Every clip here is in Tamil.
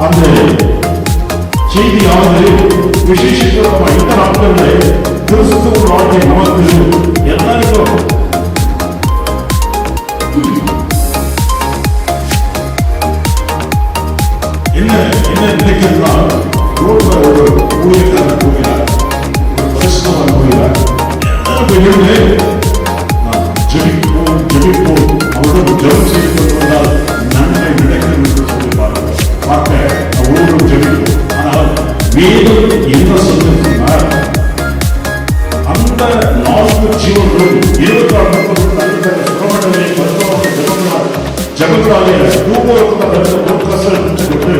அந்த செய்தியானது விசேஷித்த இந்த நாட்களில் கிறிஸ்துவ வாழ்க்கை நமக்கு எல்லாருக்கும் என்ன என்ன நினைக்கிறதுனா ரோட்ல ஒரு ஊழியக்காரர் போகிறார் ஒரு கிறிஸ்தவன் போகிறார் எல்லாரும் எழுந்து நாம் ஜெபிப்போம் ஜெபிப்போம் அவரோடு ஜெபம் செய்து கொண்டிருந்தால் நன்மை நடக்கும் என்று சொல்லுவார்கள் பார்க்க அவரோடு தெரியும். ஆனால் வேதம் என்ன சொல்லுகிறார் அந்த நான்கு ஜீவர்களும் இருபத்தி ஆறு முப்பது தனிப்பட்ட சுரமண்டலை மருத்துவமனை ஜெபங்களாலே தூபத்தை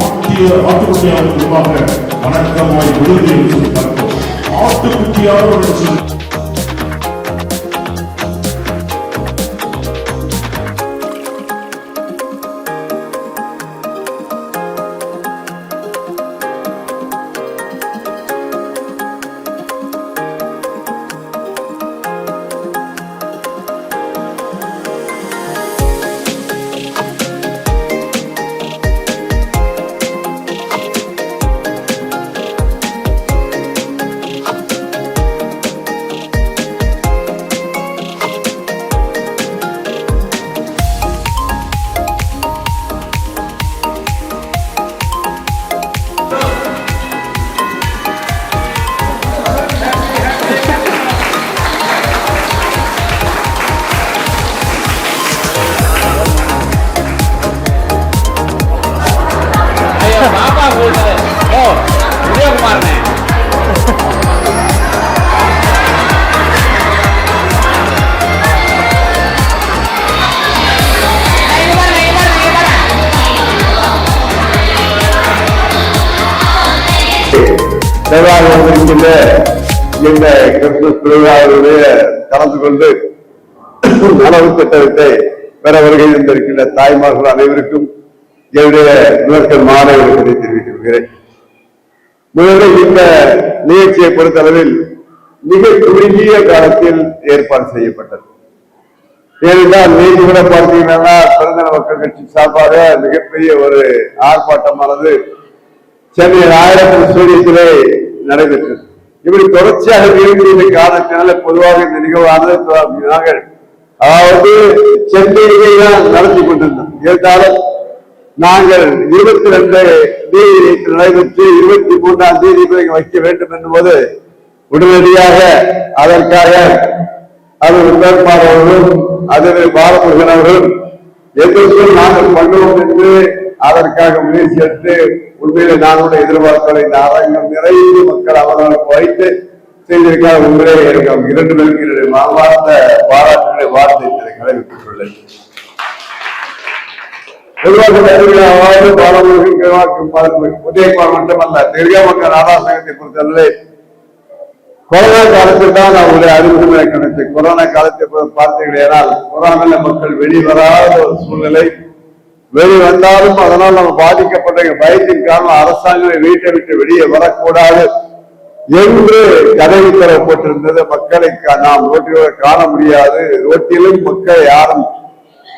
ஆட்டிய உருவாக வணக்கமாய் விடுதி என்று சொல்லி பார்க்கிறோம் ஒரு சொல்லி தேவாலயம் வந்திருக்கின்ற இந்த கிறிஸ்துமஸ் திருவிழாவினுடைய கலந்து கொண்டு நலவு திட்டத்தை பெற வருகை இருந்திருக்கின்ற தாய்மார்கள் அனைவருக்கும் என்னுடைய முதற்கல் மாணவர்களை தெரிவித்திருக்கிறேன் முதலில் இந்த நிகழ்ச்சியை பொறுத்தளவில் மிக குறுகிய காலத்தில் ஏற்பாடு செய்யப்பட்டது. ஏனென்றால் நேற்று கூட பார்த்தீங்கன்னா பிறந்தன மக்கள் கட்சி சார்பாக மிகப்பெரிய ஒரு ஆர்ப்பாட்டமானது சென்னை ஆயிரத்தி ஸ்டேடியத்திலே நடைபெற்றது இப்படி தொடர்ச்சியாக நிகழ்ச்சியின் காரணத்தினால பொதுவாக இந்த நிகழ்வானது நாங்கள் அதாவது சென்னையிலே தான் நடத்தி கொண்டிருந்தோம் இருந்தாலும் நாங்கள் இருபத்தி ரெண்டு தேதி நேற்று நடைபெற்று இருபத்தி மூன்றாம் தேதி வைக்க வேண்டும் என்பது உடனடியாக அதற்காக அது உத்தரமார் அவர்களும் அதில் பாலமுருகன் அவர்களும் எதற்கும் நாங்கள் பண்ணுவோம் என்று அதற்காக முயற்சி எடுத்து உண்மையிலே நானுடைய எதிர்பார்ப்புகளை இந்த அரங்கம் நிறைய மக்கள் அவர்களுக்கு வைத்து செய்திருக்காக உண்மையிலே எனக்கு இரண்டு பேருக்கு என்னுடைய மனமார்ந்த பாராட்டுகளை வார்த்தை கடைபிடித்துள்ளேன் நிர்வாக பாலமுருகன் உதயகுமார் மட்டுமல்ல தெரிய மக்கள் நாடாசங்கத்தை பொறுத்தவரை கொரோனா காலத்தில் தான் நான் ஒரு அறிமுகமே கிடைச்சேன் கொரோனா காலத்தை பார்த்தீங்கன்னா கொரோனால மக்கள் வெளிவராத ஒரு சூழ்நிலை வெளி வந்தாலும் அதனால் நம்ம பாதிக்கப்பட்ட பயத்தின் காரணம் அரசாங்கம் வீட்டை விட்டு வெளியே வரக்கூடாது என்று கதவி தரப்பட்டிருந்தது மக்களை கா- நாம் ரோட்டிலோட காண முடியாது. ரோட்டிலும் மக்கள் யாரும்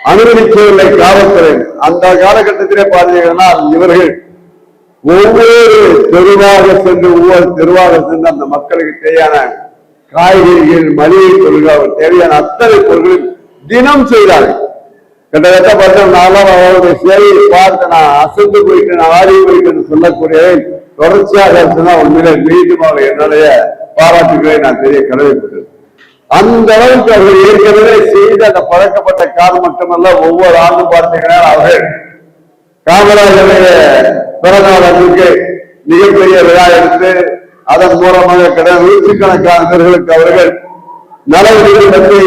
அனுமதிக்கவில்லை காவல்துறை அந்த காலகட்டத்திலே பார்த்தீங்கன்னா இவர்கள் ஒவ்வொரு தெருவாக சென்று ஒவ்வொரு தெருவாக சென்று அந்த மக்களுக்கு தேவையான காய்கறிகள் மளிகை பொருள்கள் தேவையான அத்தனை பொருட்களும் தினம் செய்தார்கள். கிட்டத்தட்ட பார்த்தா நானும் அவருடைய சேவையை பார்த்து நான் அசந்து போயிட்டு நான் ஆடி போயிட்டு சொல்லக்கூடிய தொடர்ச்சியாக இருந்துன்னா உண்மையிலே மீண்டும் அவர் என்னுடைய பாராட்டுகளை நான் தெரிய கடமைப்பட்டேன். அந்த அளவுக்கு அவர்கள் ஏற்கனவே செய்த அந்த பழக்கப்பட்ட காலம் மட்டுமல்ல ஒவ்வொரு ஆண்டும் பார்த்தீங்கன்னா அவர்கள் காமராஜருடைய பிறநாள் அன்றைக்கு மிகப்பெரிய விழா எடுத்து அதன் மூலமாக கடந்த நூற்றுக்கணக்கானவர்களுக்கு அவர்கள் நலவுகள் பற்றி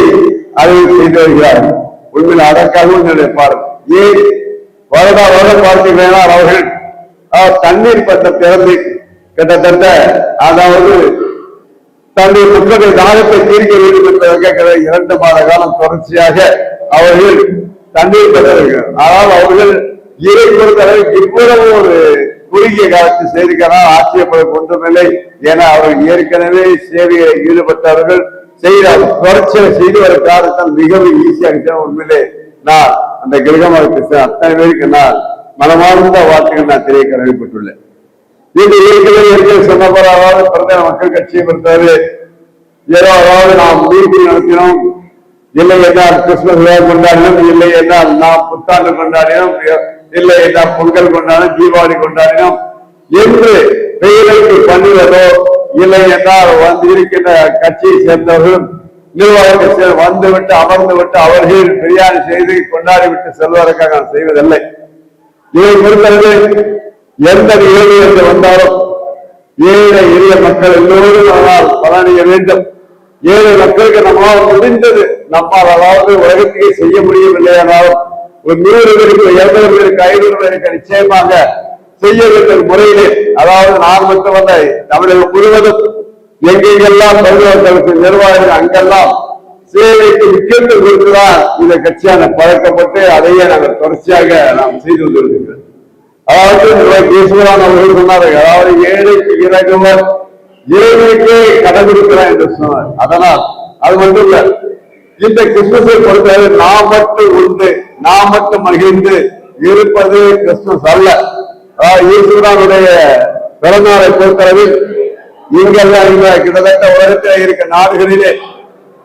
அறிவு செய்து வருகிறார்கள் உண்மையில் அதற்காகவும் நினைப்பார் ஏன்? வருடா வருடம் பார்த்தீங்கன்னா அவர்கள் தண்ணீர் பற்ற திறந்து கிட்டத்தட்ட அதாவது தன்னுடைய மக்களுடைய தாகத்தை தீர்க்க வேண்டும் என்பதற்காக இரண்டு மாத காலம் தொடர்ச்சியாக அவர்கள் தண்ணீர் பெற்றிருக்கிறார் ஆனால் அவர்கள் இதை பொறுத்தவரை இவ்வளவு ஒரு குறுகிய காலத்தில் செய்திருக்கிறார் ஆட்சியப்பட ஒன்றுமில்லை ஏன்னா அவர்கள் ஏற்கனவே சேவையில் ஈடுபட்டவர்கள் செய்கிறார். தொடர்ச்சியாக செய்து வர காரணத்தால் மிகவும் ஈஸியாக உண்மையிலே நான் அந்த கிரகமாக அத்தனை பேருக்கு நான் மனமார்ந்த வார்த்தைகள் நான் தெரிய கடமைப்பட்டுள்ளேன். இது ஏற்கனவே இருக்கிற அதாவது பிரதான மக்கள் கட்சியை பொறுத்தவரை ஏதோ அதாவது நாம் மீட்டிங் நடத்தினோம். இல்லை என்றால் கிறிஸ்துமஸ் விழா கொண்டாடினோம். இல்லை என்றால் நாம் புத்தாண்டு கொண்டாடினோம். இல்லை என்றால் பொங்கல் கொண்டாடினோம். தீபாவளி கொண்டாடினோம். என்று பெயருக்கு பண்ணுவதோ இல்லை என்றால் வந்து இருக்கின்ற கட்சியை சேர்ந்தவர்களும் நிர்வாகத்தை வந்து விட்டு அமர்ந்து விட்டு அவர்கள் பிரியாணி செய்து கொண்டாடி விட்டு செல்வதற்காக நான் செய்வதில்லை. இதை பொறுத்தவரை எந்த நிகழ்வு என்று வந்தாலும் ஏழை எளிய மக்கள் எல்லோரும் அதனால் பலனிய வேண்டும். ஏழை மக்களுக்கு நம்மால் முடிந்தது நம்மால் அதாவது உலகத்தையே செய்ய முடியவில்லை என்றாலும் ஒரு நூறு பேருக்கு இருநூறு பேருக்கு ஐநூறு பேருக்கு நிச்சயமாக செய்ய வேண்டிய முறையிலே அதாவது நான் மட்டுமல்ல தமிழகம் முழுவதும் எங்கெங்கெல்லாம் பருவங்களுக்கு நிர்வாகிகள் அங்கெல்லாம் சேவைக்கு முக்கியத்துவம் கொடுத்துதான் இந்த கட்சியான பழக்கப்பட்டு அதையே நாங்கள் தொடர்ச்சியாக நாம் செய்து வந்திருக்கிறோம் அதாவது ஈஸ்வரன் அவர்கள் சொன்னார்கள் அதாவது ஏழைக்கு இறங்குவர் ஏழைக்கே கடன் கொடுக்கிறான் என்று சொன்னார். அதனால் அது மட்டும் இல்ல இந்த கிறிஸ்துமஸை பொறுத்தவரை நாம் மட்டும் உண்டு நாம் மட்டும் மகிழ்ந்து இருப்பது கிறிஸ்துமஸ் அல்ல. அதாவது பிறந்தநாளை பொறுத்தளவில் இங்கெல்லாம் இந்த கிட்டத்தட்ட உலகத்தில் இருக்க நாடுகளிலே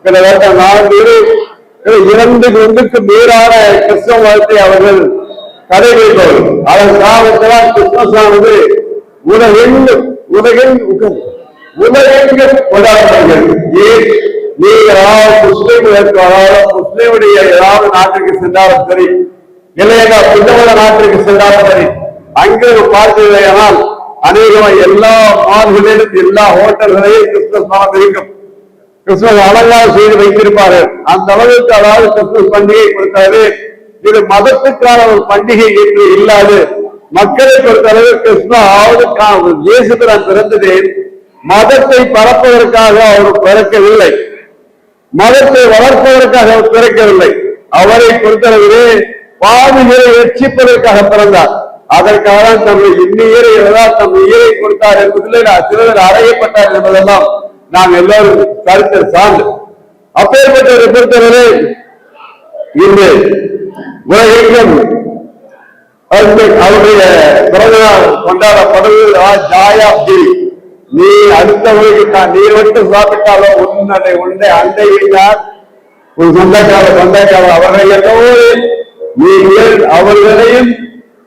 கிட்டத்தட்ட நாடுகளில் இரண்டு ஒன்றுக்கு மேலான கிறிஸ்தவ மதத்தை அவர்கள் கடைபிடிப்பவர்கள் அதன் காரணத்தினால் கிறிஸ்துமஸ் ஆனது உலகெங்கும் உலகெங்கும் உலகெங்கும் கொண்டாடப்படுகிறது. ஏன்? நீங்கள் முஸ்லீம் முஸ்லீம்களுக்கு முஸ்லீமுடைய ஏதாவது நாட்டிற்கு சென்றாலும் சரி இல்லையா புத்தமத நாட்டிற்கு சென்றாலும் சரி அங்கே பார்த்தீர்களானால் அநேகமாக எல்லா மால்களிலும் எல்லா ஹோட்டல்களையும் கிறிஸ்துமஸ் மரம் இருக்கும். கிறிஸ்துமஸ் அழகாக செய்து வைத்திருப்பார்கள். அந்த அளவுக்கு அதாவது கிறிஸ்துமஸ் பண்டிகை கொடுத்தாரு இது மதத்துக்கான ஒரு பண்டிகை என்று இல்லாது மக்களை பொறுத்தளவு கிறிஸ்துவ நான் பிறந்ததேன் மதத்தை பரப்பதற்காக அவர் பிறக்கவில்லை. மதத்தை வளர்ப்பதற்காக அவர் பிறக்கவில்லை. அவரை பொறுத்தளவிலே பாவிகளை ரட்சிப்பதற்காக பிறந்தார். அதற்காக தான் தம்மை இன்னியரை எல்லாம் தம் உயிரை கொடுத்தார் என்பதில் சிலர் அறையப்பட்டார் என்பதெல்லாம் நாம் எல்லோரும் கருத்து சார்ந்து அப்பேற்பட்டவரை பொறுத்தவரை இன்று உலகெங்கும் அவருடைய பிறந்தநாள் கொண்டாடப்படுவது ஜாயா ஜி. நீ அடுத்தவருக்கு நான் நீர் மட்டும் சாப்பிட்டாலோ உன்னை உன்னை அண்டை வீட்டார் உன் சொந்தக்கார சொந்தக்கார அவர்கள் எல்லோரும் நீங்கள் அவர்களையும்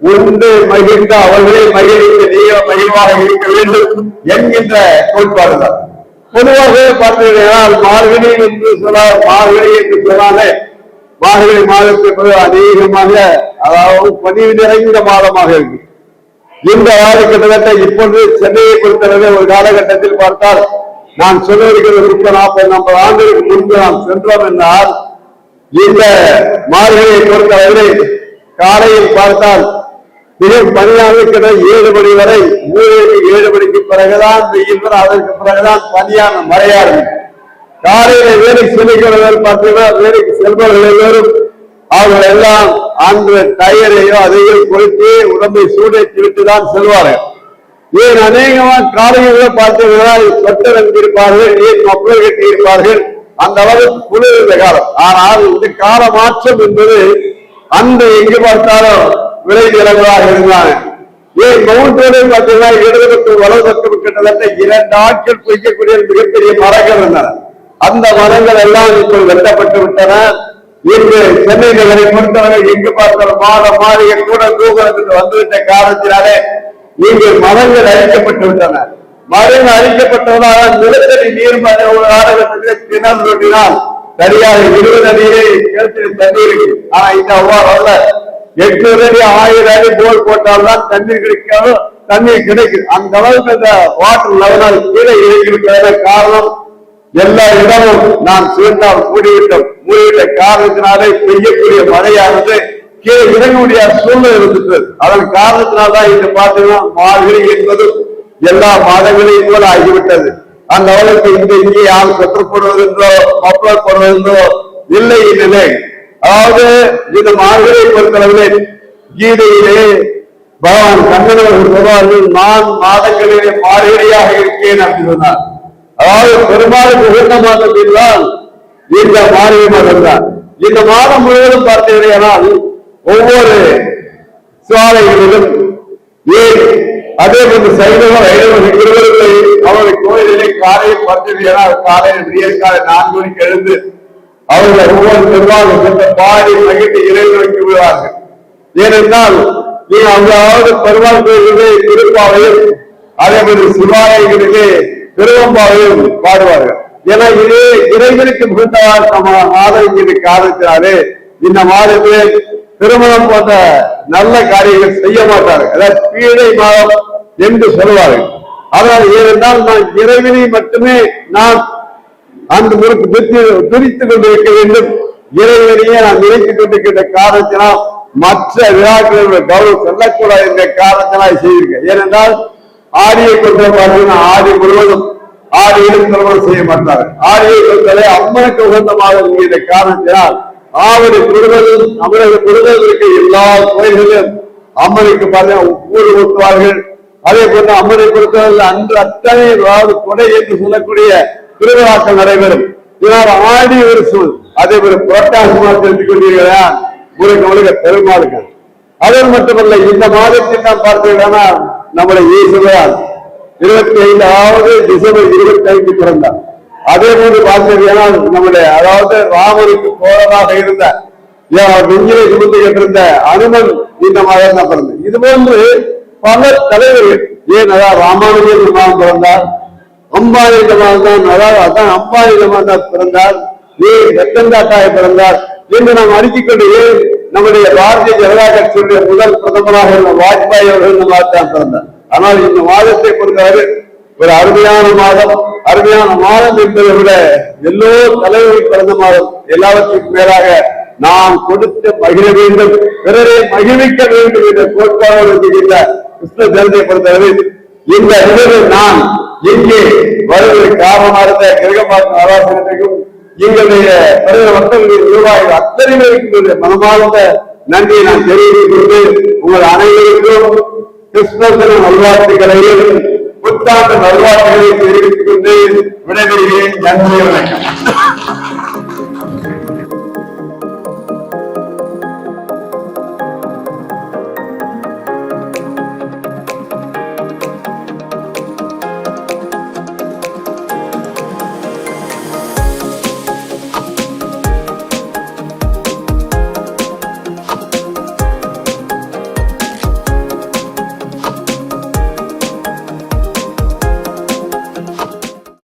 உண்டு மகிழ்ந்த அவர்களே மகிழ்ந்து நீ மகிழ்வாக இருக்க வேண்டும் என்கின்ற கோட்பாடுதான். பொதுவாக பார்த்தீங்கன்னா மார்கழி என்று சொன்னால் மார்கழி என்று சொன்னாலே மார்கழி பிறகு அதிகமாக அதாவது பதிவு நிறைந்த மாதமாக இருக்கு. இந்த ஆறு கிட்டத்தட்ட இப்பொழுது சென்னையை பொறுத்தவரை ஒரு காலகட்டத்தில் பார்த்தால் நான் சொல்லிருக்கிற முப்பது நாற்பது ஐம்பது ஆண்டுகளுக்கு முன்பு நாம் சென்றோம் என்றால் இந்த மார்கழியை பொறுத்தவரை காலையில் பார்த்தால் மிக பனியாக கிட்ட ஏழு மணி வரை மூணு ஏழு மணிக்கு பிறகுதான் வெயில் வரும் அதற்கு பிறகுதான் பனியான மழையா காலையில வேலைக்கு செல்லுகிறவர்கள் பார்த்தீங்கன்னா வேலைக்கு செல்பவர்கள் எல்லோரும் அவர்கள் எல்லாம் அந்த டயரையோ அதையோ கொடுத்து உடம்பை சூடேற்றி விட்டு தான் செல்வார்கள். ஏன் அநேகமா காலையில பார்த்தீங்கன்னா சொட்டர் அணிந்திருப்பார்கள் ஏன் மக்கள் கட்டி இருப்பார்கள் அந்த அளவுக்கு குளிர் இந்த காலம். ஆனால் இந்த கால மாற்றம் என்பது அந்த எங்கு பார்த்தாலும் விலை நிலங்களாக இருந்தாங்க ஏன் மவுண்ட் பார்த்தீங்கன்னா இடது பக்கம் வலது பக்கம் கிட்டத்தட்ட இரண்டு ஆட்கள் பொய்க்கக்கூடிய மிகப்பெரிய மரங்கள் இருந்தன அந்த மரங்கள் எல்லாம் இப்போது வெட்டப்பட்டு விட்டன. இன்று சென்னை நகரை பொறுத்தவரை எங்கு பார்த்தாலும் மாத மாறிய கூட தூக்கத்துக்கு வந்துவிட்ட காரணத்தினாலே இங்கு மரங்கள் அழிக்கப்பட்டு விட்டன. மரங்கள் அழிக்கப்பட்டவர்களால் நிலத்தடி நீர் மலை ஒரு ஆடகத்துக்கு கிணறு ரொட்டினால் சரியாக இருபது அடியிலே கிணத்தில் தண்ணீர் ஆனா இந்த அவ்வாறு அல்ல. எட்நூறு அடி ஆயிரம் அடி போர் போட்டால்தான் தண்ணீர் கிடைக்காது தண்ணீர் கிடைக்குது. அந்த அளவுக்கு அந்த வாட்டர் லெவலால் கீழே இறங்கிவிட்டதற்கு காரணம் எல்லா இடமும் நாம் சுயந்தால் மூடிவிட்டோம் மூடிவிட்ட காரணத்தினாலே பெய்யக்கூடிய மழையானது கீழே இறங்க முடியாத சூழ்நிலை இருந்துட்டு அதன் காரணத்தினால்தான் இன்று பார்த்தீங்கன்னா மார்கழி என்பது எல்லா மாதங்களையும் போல ஆகிவிட்டது. அந்த அளவுக்கு இந்த இங்கே யாரும் கற்றுப்படுவதென்றோ மப்பளர் போடுவதென்றோ இல்லை இல்லை அதாவது இந்த மார்கழியை பொறுத்தளவிலே கீதையிலே பகவான் கண்ணன் அவர்கள் சொல்வார்கள் நான் மாதங்களிலே மார்கழியாக இருக்கேன் அப்படின்னு சொன்னார். அதாவது பெரும்பாலும் உகந்த மாதம் என்றால் இந்த மார்கழி மாதம் தான் இந்த மாதம் முழுவதும் பார்த்தீர்களால் ஒவ்வொரு சுவாலைகளிலும் ஏன் அதே போன்று சைவம் வைணவம் இருவர்களை அவருடைய கோயிலிலே காலையில் பார்த்தீர்கள் காலையில் விடியற்காலை நான்கு மணிக்கு எழுந்து அவர்கள் ஒவ்வொரு பெருமாளும் சென்ற பாடி மகிழ்ந்து இறைவனுக்கு விடுவார்கள். ஏனென்றால் நீ அங்காவது பெருமாள் கோயிலே திருப்பாவையும் அதே மாதிரி சிவாலயங்களிலே திருவம்பாவையும் பாடுவார்கள். ஏன்னா இதே இறைவனுக்கு மிகுந்த நம்ம என்கிற காரணத்தினாலே இந்த மாதத்திலே திருமணம் போன்ற நல்ல காரியங்கள் செய்ய மாட்டார்கள். அதாவது பீடை மாதம் என்று சொல்வார்கள் ஆனால் ஏனென்றால் நான் இறைவனை மட்டுமே நான் அந்த முறுக்கு துரித்து பிரித்துக் கொண்டிருக்க வேண்டும். இறைவனையே நான் நினைத்துக் கொண்டிருக்கின்ற காரணத்தினால் மற்ற விழாக்களுடைய கௌரவம் செல்லக்கூடாது என்ற காரணத்தினால் செய்திருக்கேன். ஏனென்றால் ஆடியை கொண்ட பார்த்தீங்கன்னா ஆடி முழுவதும் ஆடியிலும் திருமணம் செய்ய மாட்டார் ஆடியை கொண்டதை அம்மனுக்கு உகந்தமாக என்கிற காரணத்தினால் ஆவடி முழுவதும் தமிழக முழுவதும் இருக்க எல்லா கோயில்களிலும் அம்மனுக்கு பார்த்தீங்கன்னா ஊர் ஊட்டுவார்கள். அதே போன்று அம்மனை பொறுத்தவரை அன்று அத்தனை அதாவது கொடை என்று சொல்லக்கூடிய திருவிழாக்கள் நடைபெறும். இதனால் ஆடி ஒரு சூழ் அதே போல புரட்டாசி மாதம் தெரிந்து கொண்டீர்களா முருக முருக பெருமாளுக்கு அது மட்டுமல்ல இந்த மாதத்தில் நாம் பார்த்தீங்கன்னா நம்முடைய ஈஸ்வரால் இருபத்தி ஐந்தாவது டிசம்பர் இருபத்தி ஐந்து பிறந்தார். அதே போன்று பார்த்தீங்கன்னா நம்முடைய அதாவது ராமனுக்கு போராக இருந்த நெஞ்சிலை சுமந்து கேட்டிருந்த அனுமன் இந்த மாதம் தான் பிறந்தது இது போன்று பல தலைவர்கள் ஏன் அதாவது ராமானுஜன் பிறந்தார்? அம்பானி மாதம் தான் அதாவது அதான் அம்பானி தான் பிறந்தார். ஏ ரத்தந்தாட்டாய பிறந்தார் என்று நாம் அறிக்கைக் நம்முடைய பாரதிய ஜனதா கட்சியுடைய முதல் பிரதமராக இருந்த வாஜ்பாய் அவர்கள் இந்த மாதத்தான் பிறந்தார். ஆனால் இந்த மாதத்தை பொறுத்தவரை ஒரு அருமையான மாதம் அருமையான மாதம் என்பதை விட எல்லோ தலைவர்கள் பிறந்த மாதம். எல்லாவற்றுக்கும் மேலாக நாம் கொடுத்து மகிழ வேண்டும் பிறரை மகிழ்விக்க வேண்டும் என்ற கோட்பாடு இருக்கின்ற கிருஷ்ண ஜனத்தை பொறுத்தவரை இந்த நிகழ்வு நான் இங்கே வருவதற்கு காரணமாக இருந்த கிரகமாக்கும் ஆலோசனைக்கும் எங்களுடைய பிறகு மக்களுடைய நிர்வாகிகள் அத்தனை பேருக்கு மனமார்ந்த நன்றியை நான் தெரிவித்துக் கொண்டு உங்கள் அனைவருக்கும் கிறிஸ்துமஸ் தின நல்வாழ்த்துக்களையும் புத்தாண்டு நல்வாழ்த்துக்களையும் தெரிவித்துக் கொண்டு விடைபெறுகிறேன். நன்றி வணக்கம்.